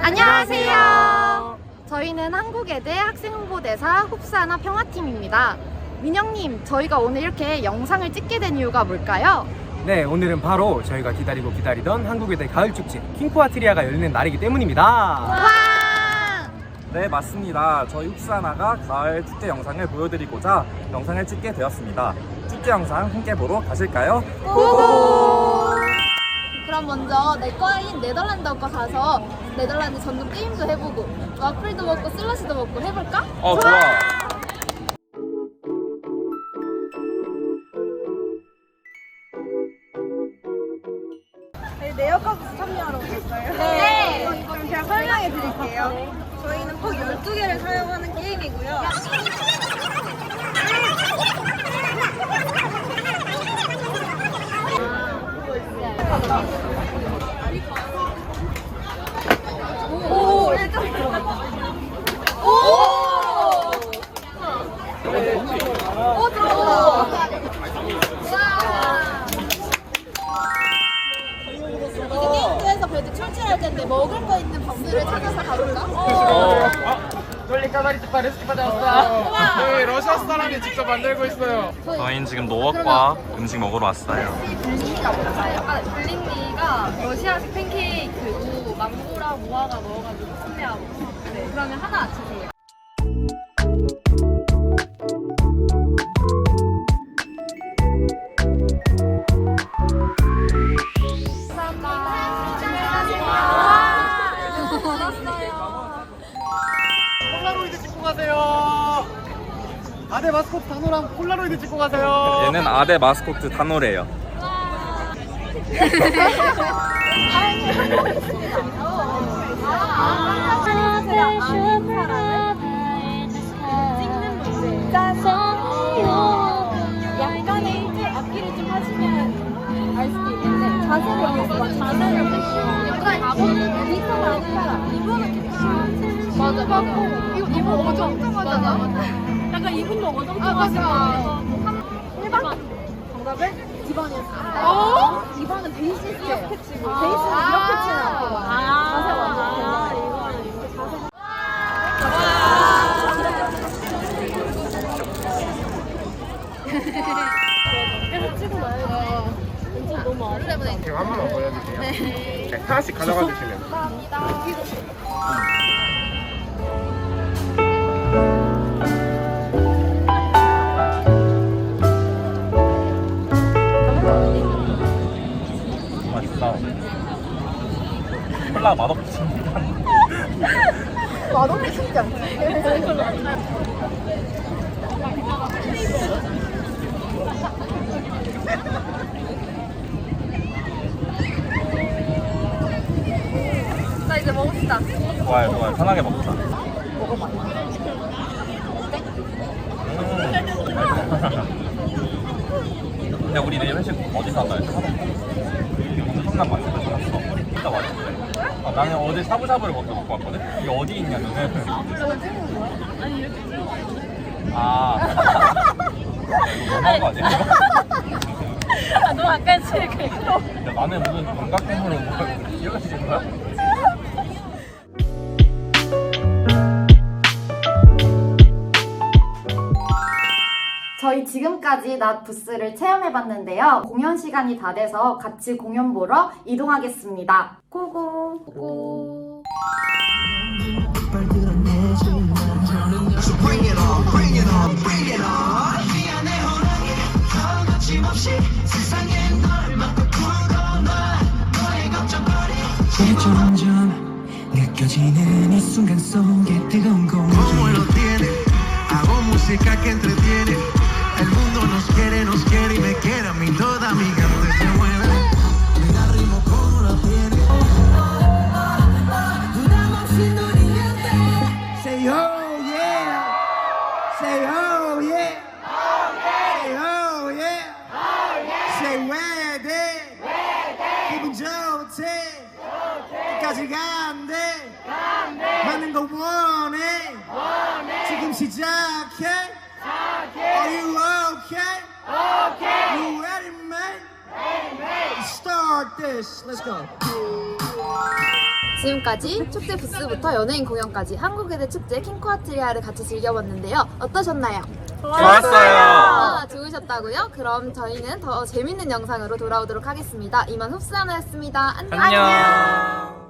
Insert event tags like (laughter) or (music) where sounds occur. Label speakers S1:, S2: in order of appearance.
S1: 안녕하세요. 저희는 한국외대 학생홍보대사 흡사나 평화팀입니다. 민영님, 저희가 오늘 이렇게 영상을 찍게 된 이유가 뭘까요?
S2: 네, 오늘은 바로 저희가 기다리고 기다리던 한국외대 가을 축제 킹포아트리아가 열리는 날이기 때문입니다.
S1: 와!
S3: 네 맞습니다. 저희 흡사나가 가을 축제 영상을 보여드리고자 영상을 찍게 되었습니다. 축제 영상 함께 보러 가실까요?
S1: 고고!
S4: 그럼 먼저 내 과인 네덜란드과 가서 네덜란드 전통 게임도 해보고 와플도 먹고 슬러시도 먹고 해볼까?
S3: 어 좋아.
S5: 네어카부스 참여하러 오셨어요?
S4: 네. (laughs)
S5: 그럼 제가 설명해 드릴게요. 저희는 퍽 12개를 사용하는 게임이고요.
S6: 네, 러시아 사람이 직접 만들고 있어요.
S3: 저희는 지금 노업과 음식 먹으러 왔어요.
S4: 약간 블링리가 러시아식 팬케이크고 망고랑 무화과 넣어가지고 판매하고 네 그러면 하나 주세요
S6: 아대 마스코트 단호랑 폴라로이드 찍고 가세요.
S3: 얘는 아대 마스코트 단호래요.
S4: 맞아 맞아 이거 이분 어정쩡하잖아 약간 이분도 어정쩡하잖아 1번. 정답을 2번이었습니다. 어? 2번은 베이시스트 이렇게 치고. 베이스는 이렇게 치는 거야 자세 완전 이거는 이렇게 자세 계속 치고 나요 왼쪽 너무 아래 때문에
S6: 제가 한 번만 보여드릴게요. 네. 하나씩 가져가 주시면.
S3: 맛있어. 콜라 맛없지.
S1: 맛없게 쉽지 (laughs) 않지?
S4: 나 이제 먹읍시다
S3: 좋아요, 좋아요. 편하게 먹자. 음. (laughs) 근데 우리 내일 회식 어디서 할까요? 엄청난 맛집을 찾았어. 진짜 맛있대. 아, 나는 어제 샤브샤브를 먼저 먹고 왔거든? 이게 어디 있냐면은. 아. 이거 너무한 거 아니야?
S4: 아, 너무 아까 치고
S3: 야, 나는 무슨 감각행으로 이렇게 찍은 거야?
S1: 저희 지금까지 낮 부스를 체험해봤는데요. 공연 시간이 다 돼서 같이 공연 보러 이동하겠습니다. 고고. 고고.
S7: 점점 느껴지는 이 순간 속에 뜨거운 공기 ready 기분 좋대 끝까지 가 간대. 많은 거 원해? 지금 시작해? Are you okay? You ready man? Let's start this. Let's go.
S4: 지금까지 축제 부스부터 연예인 공연까지 한국외대 축제 킹코아트리아를 같이 즐겨봤는데요. 어떠셨나요?
S3: 좋았어요.
S4: 아, 좋으셨다고요? 그럼 저희는 더 재밌는 영상으로 돌아오도록 하겠습니다. 이만 흡수하나였습니다. 안녕.
S3: 안녕.